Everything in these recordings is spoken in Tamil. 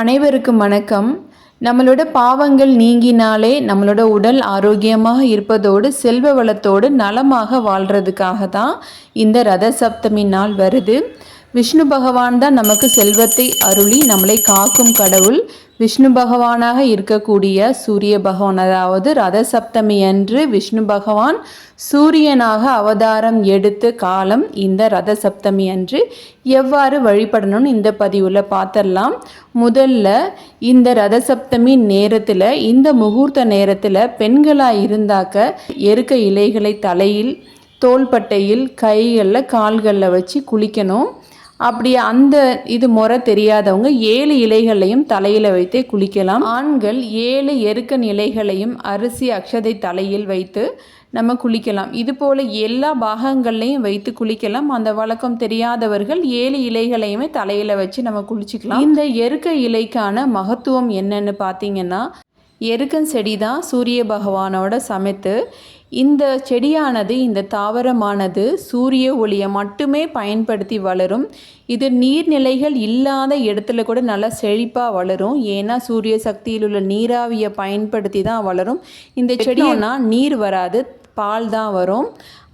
அனைவருக்கும் வணக்கம். நம்மளோட பாவங்கள் நீங்கினாலே நம்மளோட உடல் ஆரோக்கியமாக இருப்பதோடு செல்வ வளத்தோடு நலமாக வாழ்கிறதுக்காக தான் இந்த ரத சப்தமி நாள் வருது. விஷ்ணு பகவான் தான் நமக்கு செல்வத்தை அருளி நம்மளை காக்கும் கடவுள். விஷ்ணு பகவானாக இருக்கக்கூடிய சூரிய பகவான் அதாவது ரத சப்தமி அன்று விஷ்ணு பகவான் சூரியனாக அவதாரம் எடுத்த காலம் இந்த ரத சப்தமி அன்று எவ்வாறு வழிபடணும்னு இந்த பதிவில் பார்த்துடலாம் முதல்ல இந்த ரத சப்தமி நேரத்தில் இந்த முகூர்த்த நேரத்தில் பெண்களாக இருந்தாக்க எருக்க இலைகளை தலையில் தோள்பட்டையில் கைகளில் கால்களில் வச்சு குளிக்கணும். அப்படி அந்த இது முறை தெரியாதவங்க ஏழு இலைகளையும் தலையில் வைத்தே குளிக்கலாம். ஆண்கள் ஏழு எருக்கன் இலைகளையும் அரிசி அக்ஷதை தலையில் வைத்து நம்ம குளிக்கலாம். இது போல் எல்லா பாகங்கள்லையும் வைத்து குளிக்கலாம். அந்த வழக்கம் தெரியாதவர்கள் ஏழு இலைகளையுமே தலையில் வச்சு நம்ம குளிச்சுக்கலாம். இந்த எருக்க இலைக்கான மகத்துவம் என்னன்னு பார்த்தீங்கன்னா எருக்கன் செடி தான் சூரிய பகவானோட சமைத்து இந்த செடியானது இந்த தாவரமானது சூரிய ஒளியை மட்டுமே பயன்படுத்தி வளரும். இது நீர்நிலைகள் இல்லாத இடத்துல கூட நல்லா செழிப்பாக வளரும். ஏன்னா சூரிய சக்தியில் உள்ள நீராவியை பயன்படுத்தி தான் வளரும். இந்த செடினா நீர் வராது பால் தான் வரும்.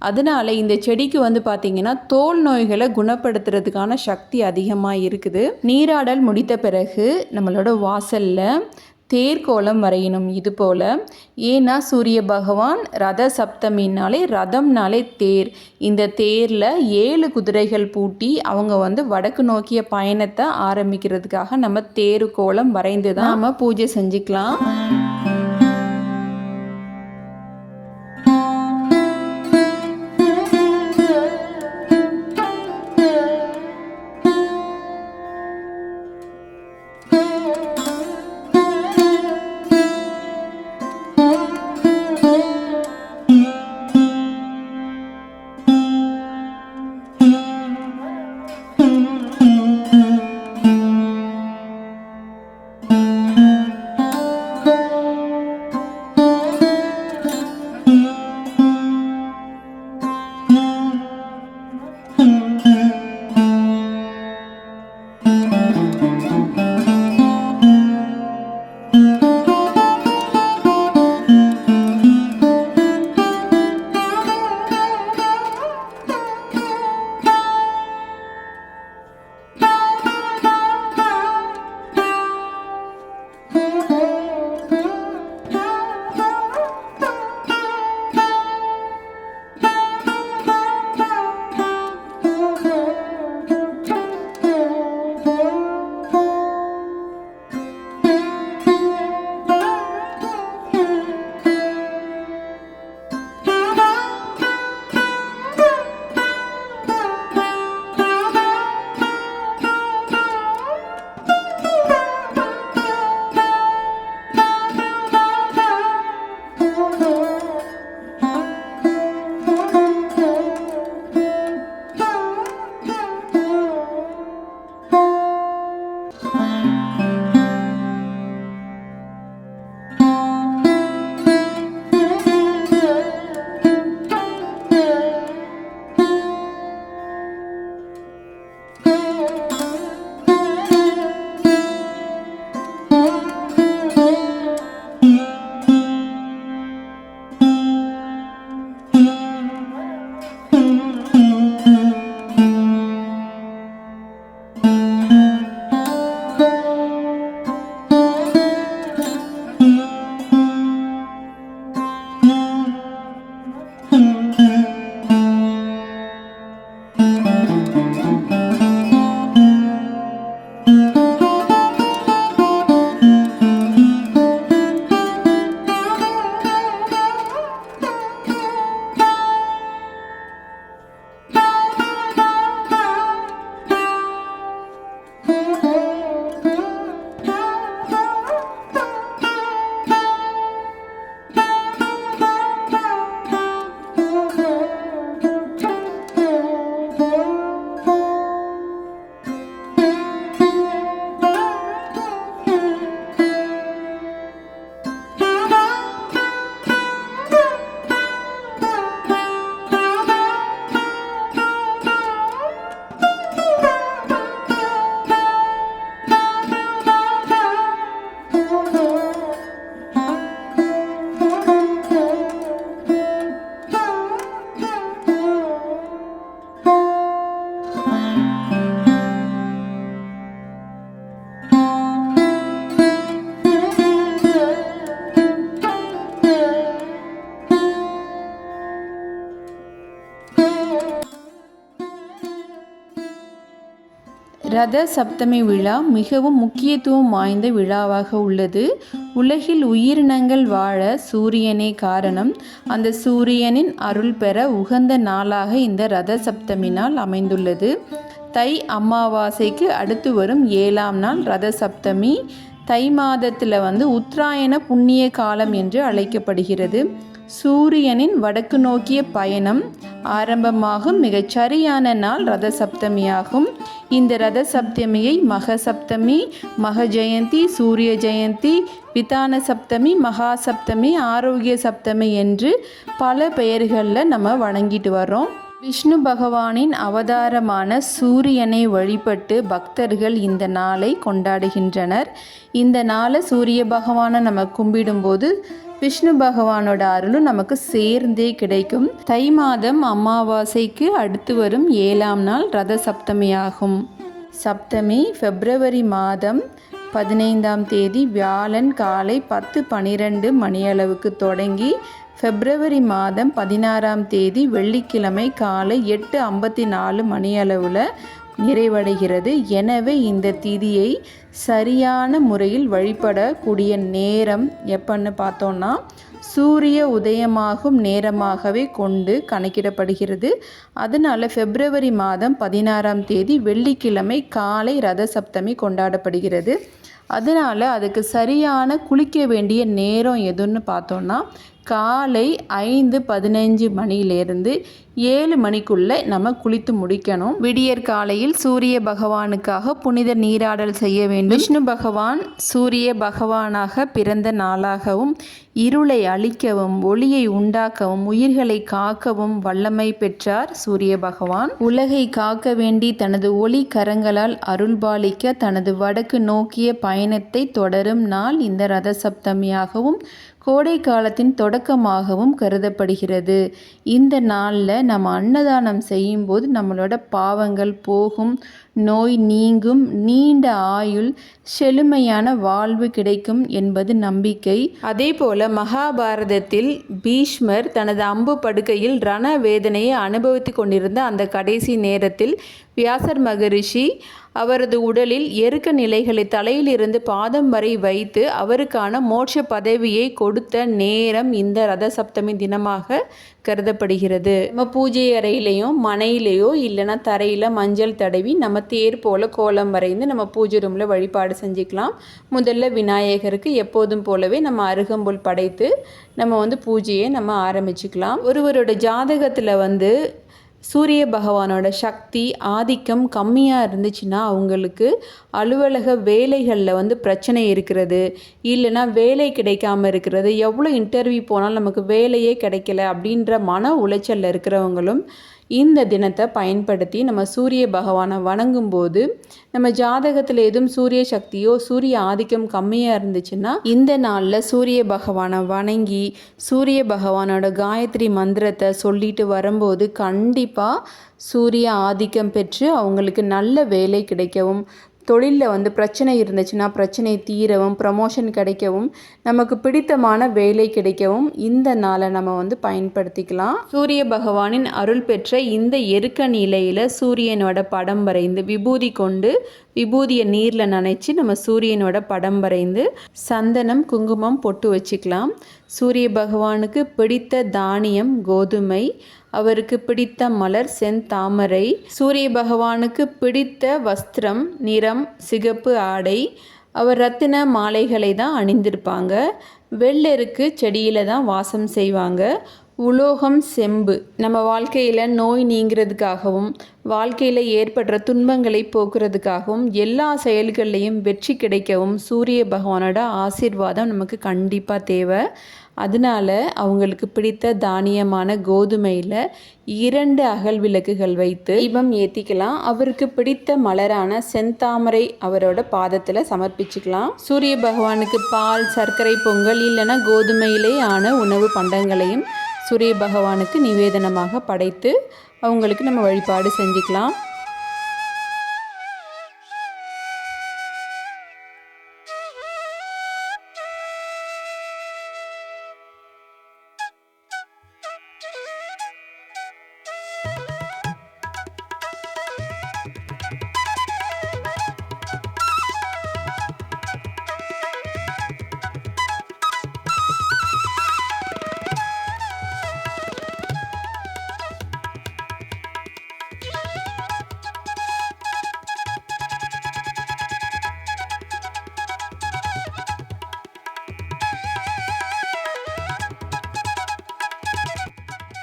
அதனால இந்த செடிக்கு வந்து பார்த்திங்கன்னா தோல் நோய்களை குணப்படுத்துறதுக்கான சக்தி அதிகமாக இருக்குது. நீராடல் முடித்த பிறகு நம்மளோட வாசலில் தேர்கோலம் வரையணும் இது போல் ஏன்னா சூரிய பகவான் ரத சப்தமினாலே ரதம்னாலே தேர். இந்த தேரில் ஏழு குதிரைகள் பூட்டி அவங்க வந்து வடக்கு நோக்கிய பயணத்தை ஆரம்பிக்கிறதுக்காக நம்ம தேர் கோலம் வரைந்து தான் நம்ம பூஜை செஞ்சுக்கலாம். ரத சப்தமி விழா மிகவும் முக்கியத்துவம் வாய்ந்த விழாவாக உள்ளது. உலகில் உயிரினங்கள் வாழ சூரியனே காரணம். அந்த சூரியனின் அருள் பெற உகந்த நாளாக இந்த ரத சப்தமி நாள் அமைந்துள்ளது. தை அமாவாசைக்கு அடுத்து வரும் ஏழாம் நாள் ரத சப்தமி. தை மாதத்தில் வந்து உத்தராயண புண்ணிய காலம் என்று அழைக்கப்படுகிறது. சூரியனின் வடக்கு நோக்கிய பயணம் ஆரம்பமாகும் மிகச்சரியான நாள் ரத சப்தமியாகும் இந்த ரத சப்தமியை மக சப்தமி மக ஜெயந்தி சூரிய ஜெயந்தி விதான சப்தமி மகா சப்தமி ஆரோக்கிய சப்தமி என்று பல பெயர்களில் நம்ம வணங்கிட்டு வரோம் விஷ்ணு பகவானின் அவதாரமான சூரியனை வழிபட்டு பக்தர்கள் இந்த நாளை கொண்டாடுகின்றனர். இந்த நாளை சூரிய பகவானை நம்ம கும்பிடும்போது விஷ்ணு பகவானோட அருளும் நமக்கு சேர்ந்தே கிடைக்கும். தை மாதம் அமாவாசைக்கு அடுத்து வரும் ஏழாம் நாள் ரத சப்தமி ஆகும் சப்தமி பிப்ரவரி மாதம் பதினைந்தாம் தேதி வியாழன் காலை பத்து பனிரெண்டு மணியளவுக்கு தொடங்கி பிப்ரவரி மாதம் பதினாறாம் தேதி வெள்ளிக்கிழமை காலை எட்டு ஐம்பத்தி நாலு மணியளவில் நிறைவடைகிறது. எனவே இந்த திதியை சரியான முறையில் வழிபடக்கூடிய நேரம் எப்பன்னு பார்த்தோன்னா சூரிய உதயமாகும் நேரமாகவே கொண்டு கணக்கிடப்படுகிறது. அதனால் பிப்ரவரி மாதம் பதினாறாம் தேதி வெள்ளிக்கிழமை காலை ரத சப்தமி கொண்டாடப்படுகிறது. அதனால் அதுக்கு சரியான குளிக்க வேண்டிய நேரம் எதுன்னு பார்த்தோன்னா காலை ஐந்து பதினைஞ்சு மணியிலேருந்து ஏழு மணிக்குள்ளே நம்ம குளித்து முடிக்கணும். விடியற் காலையில் சூரிய பகவானுக்காக புனித நீராடல் செய்ய வேண்டும். விஷ்ணு பகவான் சூரிய பகவானாக பிறந்த நாளாகவும் இருளை அழிக்கவும் ஒளியை உண்டாக்கவும் உயிர்களை காக்கவும் வல்லமை பெற்றார் சூரிய பகவான். உலகை காக்க வேண்டி தனது ஒளி கரங்களால் அருள்பாலிக்க தனது வடக்கு நோக்கிய பயணத்தை தொடரும் நாள் இந்த ரத சப்தமியாகவும் கோடை காலத்தின் தொடக்கமாகவும் கருதப்படுகிறது. இந்த நாளில் நம்ம அன்னதானம் செய்யும்போது நம்மளோட பாவங்கள் போகும் நோய் நீங்கும் நீண்ட ஆயுள் செழுமையான வாழ்வு கிடைக்கும் என்பது நம்பிக்கை. அதே போல மகாபாரதத்தில் பீஷ்மர் தனது அம்பு படுக்கையில் ரண வேதனையை அனுபவித்து கொண்டிருந்த அந்த கடைசி நேரத்தில் வியாசர் மகரிஷி அவரது உடலில் எருக்க நிலைகளை தலையிலிருந்து பாதம் வரை வைத்து அவருக்கான மோட்ச பதவியை கொடுத்த நேரம் இந்த ரத சப்தமி தினமாக கருதப்படுகிறது. நம்ம பூஜை அறையிலையும் மனையிலையோ இல்லைன்னா தரையில் மஞ்சள் தடவி நம்ம தேர் போல் கோலம் வரைந்து நம்ம பூஜை ரூமில் வழிபாடு செஞ்சுக்கலாம். முதல்ல விநாயகருக்கு எப்போதும் போலவே நம்ம அருகம்புல் படைத்து நம்ம வந்து பூஜையை நம்ம ஆரம்பிச்சுக்கலாம். ஒருவரோட ஜாதகத்தில் வந்து சூரிய பகவானோட சக்தி ஆதிக்கம் கம்மியாக இருந்துச்சுன்னா அவங்களுக்கு அலுவலக வேலைகளில் வந்து பிரச்சனை இருக்கிறது. இல்லைன்னா வேலை கிடைக்காம இருக்கிறது. எவ்வளோ இன்டர்வியூ போனாலும் நமக்கு வேலையே கிடைக்கல அப்படின்ற மன உளைச்சலில் இருக்கிறவங்களும் இந்த தினத்தை பயன்படுத்தி நம்ம சூரிய பகவானை வணங்கும் போது நம்ம ஜாதகத்தில் எதுவும் சூரிய சக்தியோ சூரிய ஆதிக்கம் கம்மியாக இருந்துச்சுன்னா இந்த நாளில் சூரிய பகவானை வணங்கி சூரிய பகவானோட காயத்ரி மந்திரத்தை சொல்லிட்டு வரும்போது கண்டிப்பாக சூரிய ஆதிக்கம் பெற்று அவங்களுக்கு நல்ல வேலை கிடைக்கவும் தொழிலில் வந்து பிரச்சனை இருந்துச்சுன்னா பிரச்சனை தீரவும் ப்ரமோஷன் கிடைக்கவும் நமக்கு பிடித்தமான வேலை கிடைக்கவும் இந்த நாளை நம்ம வந்து பயன்படுத்திக்கலாம். சூரிய பகவானின் அருள் பெற்ற இந்த எருக்க நிலையில் சூரியனோட படம் வரைந்து விபூதி கொண்டு விபூதியை நீரில் நனைச்சி நம்ம சூரியனோட படம் வரைந்து சந்தனம் குங்குமம் பொட்டு வச்சுக்கலாம். சூரிய பகவானுக்கு பிடித்த தானியம் கோதுமை அவருக்கு பிடித்த மலர் செந்தாமரை சூரிய பகவானுக்கு பிடித்த வஸ்திரம் நிறம் சிகப்பு ஆடை அவர் ரத்தின மாலைகளை தான் அணிந்திருப்பாங்க. வெள்ளருக்கு செடியில் தான் வாசம் செய்வாங்க. உலோகம் செம்பு. நம்ம வாழ்க்கையில் நோய் நீங்கிறதுக்காகவும் வாழ்க்கையில் ஏற்படுற துன்பங்களை போக்குறதுக்காகவும் எல்லா செயல்கள்லையும் வெற்றி கிடைக்கவும் சூரிய பகவானோட ஆசீர்வாதம் நமக்கு கண்டிப்பாக தேவை. அதனால அவங்களுக்கு பிடித்த தானியமான கோதுமையில் இரண்டு அகல் விளக்குகள் வைத்து தீபம் ஏற்றிக்கலாம் அவருக்கு பிடித்த மலரான செந்தாமரை அவரோட பாதத்தில் சமர்ப்பிச்சுக்கலாம். சூரிய பகவானுக்கு பால் சர்க்கரை பொங்கல் இல்லைன்னா கோதுமையிலே ஆன உணவு பண்டங்களையும் சூரிய பகவானுக்கு நிவேதனமாக படைத்து அவங்களுக்கு நம்ம வழிபாடு செஞ்சுக்கலாம்.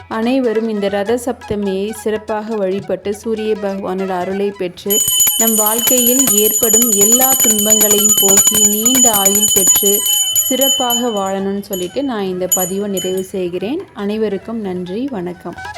அனைவரும் இந்த ரத சப்தமியை சிறப்பாக வழிபட்டு சூரிய பகவானோட அருளை பெற்று நம் வாழ்க்கையில் ஏற்படும் எல்லா துன்பங்களையும் போக்கி நீண்ட ஆயுள் பெற்று சிறப்பாக வாழணும்னு சொல்லிட்டு நான் இந்த பதிவை நிறைவு செய்கிறேன். அனைவருக்கும் நன்றி வணக்கம்.